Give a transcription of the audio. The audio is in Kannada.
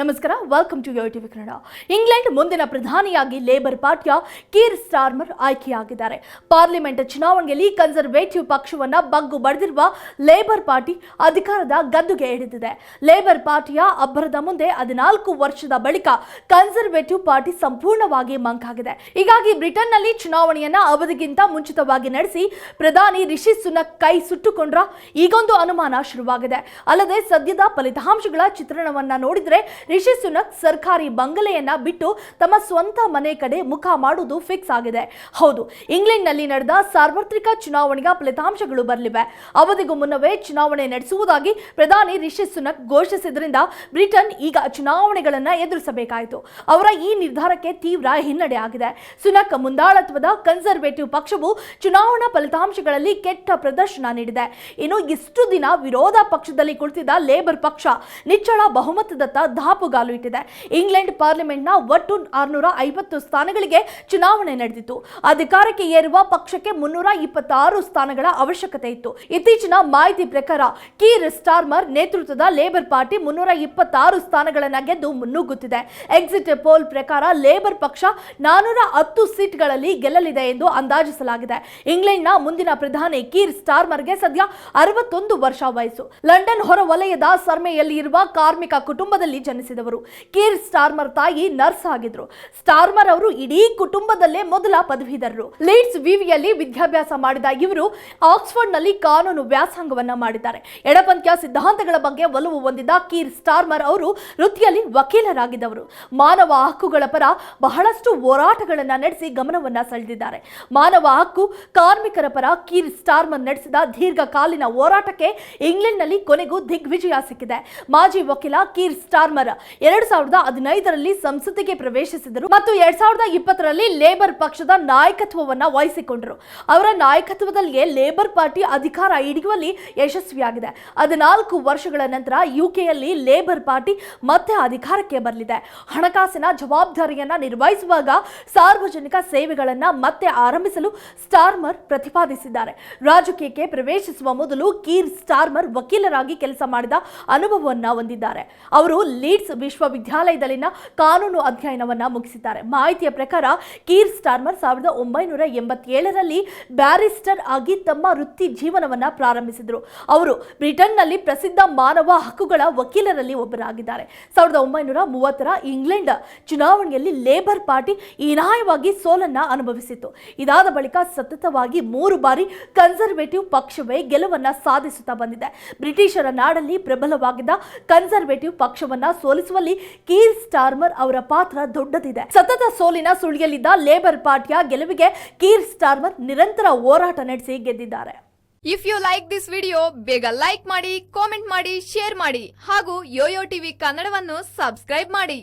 ನಮಸ್ಕಾರ welcome to Yo TV Kannada England ಮುಂದಿನ ಪ್ರಧಾನಿಯಾಗಿ ಲೇಬರ್ ಪಾರ್ಟಿಯ ಕೀರ್ ಸ್ಟಾರ್ಮರ್ ಆಯ್ಕೆಯಾಗಿದ್ದಾರೆ. ಪಾರ್ಲಿಮೆಂಟ್ ಚುನಾವಣೆಯಲ್ಲಿ ಕನ್ಸರ್ವೇಟಿವ್ ಪಕ್ಷವನ್ನು ಬಗ್ಗು ಬಡಿದಿರುವ ಲೇಬರ್ ಪಾರ್ಟಿ ಅಧಿಕಾರದ ಗದ್ದುಗೆ ಹಿಡಿದಿದೆ ಲೇಬರ್ ಪಾರ್ಟಿಯ ಅಬ್ಬರದ ಮುಂದೆ ಹದಿನಾಲ್ಕು ವರ್ಷದ ಬಳಿಕ ಕನ್ಸರ್ವೇಟಿವ್ ಪಾರ್ಟಿ ಸಂಪೂರ್ಣವಾಗಿ ಮಂಕಾಗಿದೆ. ಹೀಗಾಗಿ ಬ್ರಿಟನ್ನಲ್ಲಿ ಚುನಾವಣೆಯನ್ನ ಅವಧಿಗಿಂತ ಮುಂಚಿತವಾಗಿ ನಡೆಸಿ ಪ್ರಧಾನಿ ರಿಷಿ ಸುನಕ್ ಕೈ ಸುಟ್ಟುಕೊಂಡ್ರ ಈಗೊಂದು ಅನುಮಾನ ಶುರುವಾಗಿದೆ. ಅಲ್ಲದೆ ಸದ್ಯದ ಫಲಿತಾಂಶಗಳ ಚಿತ್ರಣವನ್ನ ನೋಡಿದ್ರೆ ರಿಷಿ ಸುನಕ್ ಸರ್ಕಾರಿ ಬಂಗಲೆಯನ್ನ ಬಿಟ್ಟು ತಮ್ಮ ಸ್ವಂತ ಮನೆ ಕಡೆ ಮುಖ ಮಾಡುವುದು ಫಿಕ್ಸ್ ಆಗಿದೆ. ಹೌದು, ಇಂಗ್ಲೆಂಡ್ನಲ್ಲಿ ನಡೆದ ಸಾರ್ವತ್ರಿಕ ಚುನಾವಣೆಯ ಫಲಿತಾಂಶಗಳು ಬರಲಿವೆ. ಅವಧಿಗೂ ಮುನ್ನವೇ ಚುನಾವಣೆ ನಡೆಸುವುದಾಗಿ ಪ್ರಧಾನಿ ರಿಷಿ ಸುನಕ್ ಘೋಷಿಸಿದ್ರಿಂದ ಬ್ರಿಟನ್ ಈಗ ಚುನಾವಣೆಗಳನ್ನ ಎದುರಿಸಬೇಕಾಯಿತು. ಅವರ ಈ ನಿರ್ಧಾರಕ್ಕೆ ತೀವ್ರ ಹಿನ್ನಡೆ ಆಗಿದೆ. ಸುನಕ್ ಮುಂದಾಳತ್ವದ ಕನ್ಸರ್ವೇಟಿವ್ ಪಕ್ಷವು ಚುನಾವಣಾ ಫಲಿತಾಂಶಗಳಲ್ಲಿ ಕೆಟ್ಟ ಪ್ರದರ್ಶನ ನೀಡಿದೆ. ಇನ್ನು ಇಷ್ಟು ದಿನ ವಿರೋಧ ಪಕ್ಷದಲ್ಲಿ ಕುಳಿತಿದ್ದ ಲೇಬರ್ ಪಕ್ಷ, ನಿಚ್ಚಳ ಬಹುಮತದತ್ತ ದಾಪುಗಾಲು ಇಟ್ಟಿದೆ. ಇಂಗ್ಲೆಂಡ್ ಪಾರ್ಲಿಮೆಂಟ್ನ ಒಟ್ಟು ಆರುನೂರ ಐವತ್ತು ಸ್ಥಾನಗಳಿಗೆ ಚುನಾವಣೆ ನಡೆದಿತ್ತು. ಅಧಿಕಾರಕ್ಕೆ ಏರುವ ಪಕ್ಷಕ್ಕೆ ಮುನ್ನೂರ ಇಪ್ಪತ್ತಾರು ಸ್ಥಾನಗಳ ಅವಶ್ಯಕತೆ ಇತ್ತು. ಇತ್ತೀಚಿನ ಮಾಹಿತಿ ಪ್ರಕಾರ, ಕೀರ್ ಸ್ಟಾರ್ಮರ್ ನೇತೃತ್ವದ ಲೇಬರ್ ಪಾರ್ಟಿ ಮುನ್ನೂರ ಇಪ್ಪತ್ತಾರು ಸ್ಥಾನಗಳನ್ನ ಗೆದ್ದು ಮುನ್ನುಗ್ಗುತ್ತಿದೆ ಎಕ್ಸಿಟ್ ಪೋಲ್ ಪ್ರಕಾರ, ಲೇಬರ್ ಪಕ್ಷ ನಾನೂರ ಹತ್ತು ಸೀಟ್ಗಳಲ್ಲಿ ಗೆಲ್ಲಲಿದೆ ಎಂದು ಅಂದಾಜಿಸಲಾಗಿದೆ. ಇಂಗ್ಲೆಂಡ್ನ ಮುಂದಿನ ಪ್ರಧಾನಿ ಕೀರ್ ಸ್ಟಾರ್ಮರ್ಗೆ ಸದ್ಯ ಅರವತ್ತೊಂದು ವರ್ಷ ವಯಸ್ಸು. ಲಂಡನ್ ಹೊರವಲಯದ ಸರ್ಮೆಯಲ್ಲಿ ಇರುವ ಕಾರ್ಮಿಕ ಕುಟುಂಬದಲ್ಲಿ ಜನಿಸಿದವರು ಕೀರ್ ಸ್ಟಾರ್ಮರ್ ತಾಯಿ ನರ್ಸ್ ಆಗಿದ್ರು. ಸ್ಟಾರ್ಮರ್ ಅವರು ಇಡೀ ಕುಟುಂಬದಲ್ಲೇ ಮೊದಲ ಪದವೀಧರರು. ಲೀಡ್ಸ್ ವಿವಿಯಲ್ಲಿ ವಿದ್ಯಾಭ್ಯಾಸ ಮಾಡಿದ ಇವರು ಆಕ್ಸ್ಫರ್ಡ್ನಲ್ಲಿ ಕಾನೂನು ವ್ಯಾಸಂಗವನ್ನ ಮಾಡಿದ್ದಾರೆ. ಎಡಪಂಥ್ಯ ಸಿದ್ಧಾಂತಗಳ ಬಗ್ಗೆ ಒಲವು ಹೊಂದಿದ್ದ ಕೀರ್ ಸ್ಟಾರ್ಮರ್ ಅವರು ವೃತ್ತಿಯಲ್ಲಿ ವಕೀಲರಾಗಿದ್ದವರು. ಮಾನವ ಹಕ್ಕುಗಳ ಪರ ಬಹಳಷ್ಟು ಹೋರಾಟಗಳನ್ನ ನಡೆಸಿ ಗಮನವನ್ನ ಸೆಳೆದಿದ್ದಾರೆ. ಮಾನವ ಹಕ್ಕು ಕಾರ್ಮಿಕರ ಪರ ಕೀರ್ ಸ್ಟಾರ್ಮರ್ ನಡೆಸಿದ ದೀರ್ಘಕಾಲೀನ ಹೋರಾಟಕ್ಕೆ ಇಂಗ್ಲೆಂಡ್ನಲ್ಲಿ ಕೊನೆಗೂ ದಿಗ್ವಿಜಯ ಸಿಕ್ಕಿದೆ. ಮಾಜಿ ವಕೀಲ ಕೀರ್ ಸ್ಟಾರ್ಮರ್ ಎರಡ್ ಸಾವಿರದ ಹದಿನೈದರಲ್ಲಿ ಸಂಸತ್ತಿಗೆ ಪ್ರವೇಶಿಸಿದರು ಮತ್ತು ಎರಡ್ ಸಾವಿರದ ಇಪ್ಪತ್ತರಲ್ಲಿ ಲೇಬರ್ ಪಕ್ಷದ ನಾಯಕತ್ವವನ್ನ ವಹಿಸಿಕೊಂಡರು. ಅವರ ನಾಯಕತ್ವದಲ್ಲಿಯೇ ಲೇಬರ್ ಪಾರ್ಟಿ ಅಧಿಕಾರ ಹಿಡಿಯುವಲ್ಲಿ ಯಶಸ್ವಿಯಾಗಿದೆ. ಹದಿನಾಲ್ಕು ವರ್ಷಗಳ ನಂತರ ಯುಕೆಯಲ್ಲಿ ಲೇಬರ್ ಪಾರ್ಟಿ ಮತ್ತೆ ಅಧಿಕಾರಕ್ಕೆ ಬರಲಿದೆ. ಹಣಕಾಸಿನ ಜವಾಬ್ದಾರಿಯನ್ನ ನಿರ್ವಹಿಸುವಾಗ ಸಾರ್ವಜನಿಕ ಸೇವೆಗಳನ್ನ ಮತ್ತೆ ಆರಂಭಿಸಲು ಸ್ಟಾರ್ಮರ್ ಪ್ರತಿಪಾದಿಸಿದ್ದಾರೆ. ರಾಜಕೀಯಕ್ಕೆ ಪ್ರವೇಶಿಸುವ ಮೊದಲು ಕೀರ್ ಸ್ಟಾರ್ಮರ್ ವಕೀಲರಾಗಿ ಕೆಲಸ ಮಾಡಿದ ಅನುಭವವನ್ನ ಹೊಂದಿದ್ದಾರೆ. ಅವರು ಲೀಡ್ಸ್ ವಿಶ್ವವಿದ್ಯಾಲಯದಲ್ಲಿನ ಕಾನೂನು ಅಧ್ಯಯನವನ್ನ ಮುಗಿಸಿದ್ದಾರೆ. ಮಾಹಿತಿಯ ಪ್ರಕಾರ, ಕೀರ್ ಸ್ಟಾರ್ಮರ್ ಸಾವಿರದ ಒಂಬೈನೂರ ಎಂಬತ್ತೇಳರಲ್ಲಿ ಬ್ಯಾರಿಸ್ಟರ್ ಆಗಿ ತಮ್ಮ ವೃತ್ತಿ ಜೀವನವನ್ನ ಪ್ರಾರಂಭಿಸಿದರು. ಅವರು ಬ್ರಿಟನ್ನಲ್ಲಿ ಪ್ರಸಿದ್ಧ ಮಾನವ ಹಕ್ಕುಗಳ ವಕೀಲರಲ್ಲಿ ಒಬ್ಬರಾಗಿದ್ದಾರೆ. ಸಾವಿರದ ಒಂಬೈನೂರ ಮೂವತ್ತರ ಇಂಗ್ಲೆಂಡ್ ಚುನಾವಣೆಯಲ್ಲಿ ಲೇಬರ್ ಪಾರ್ಟಿ ಹೀನಾಯವಾಗಿ ಸೋಲನ್ನ ಅನುಭವಿಸಿತು ಇದಾದ ಬಳಿಕ ಸತತವಾಗಿ ಮೂರು ಬಾರಿ ಕನ್ಸರ್ವೇಟಿವ್ ಪಕ್ಷವೇ ಗೆಲುವನ್ನ ಸಾಧಿಸುತ್ತಾ ಬಂದಿದೆ. ಬ್ರಿಟಿಷರ ನಾಡಲ್ಲಿ ಪ್ರಬಲವಾಗಿದ್ದ ಕನ್ಸರ್ವೇಟಿವ್ ಪಕ್ಷವನ್ನ ಸೋಲಿಸುವಲ್ಲಿ ಕೀರ್ ಸ್ಟಾರ್ಮರ್ ಅವರ ಪಾತ್ರ ದೊಡ್ಡದಿದೆ. ಸತತ ಸೋಲಿನ ಸುಳಿಯಲ್ಲಿದ್ದ ಲೇಬರ್ ಪಾರ್ಟಿಯ ಗೆಲುವಿಗೆ ಕೀರ್ ಸ್ಟಾರ್ಮರ್ ನಿರಂತರ ಹೋರಾಟ ನಡೆಸಿ ಗೆದ್ದಿದ್ದಾರೆ. If you like this video ಬೇಗ ಲೈಕ್ ಮಾಡಿ ಕಾಮೆಂಟ್ ಮಾಡಿ ಶೇರ್ ಮಾಡಿ ಹಾಗೂ ಯೋಯೋ ಟಿವಿ ಕನ್ನಡವನ್ನು ಸಬ್ಸ್ಕ್ರೈಬ್ ಮಾಡಿ.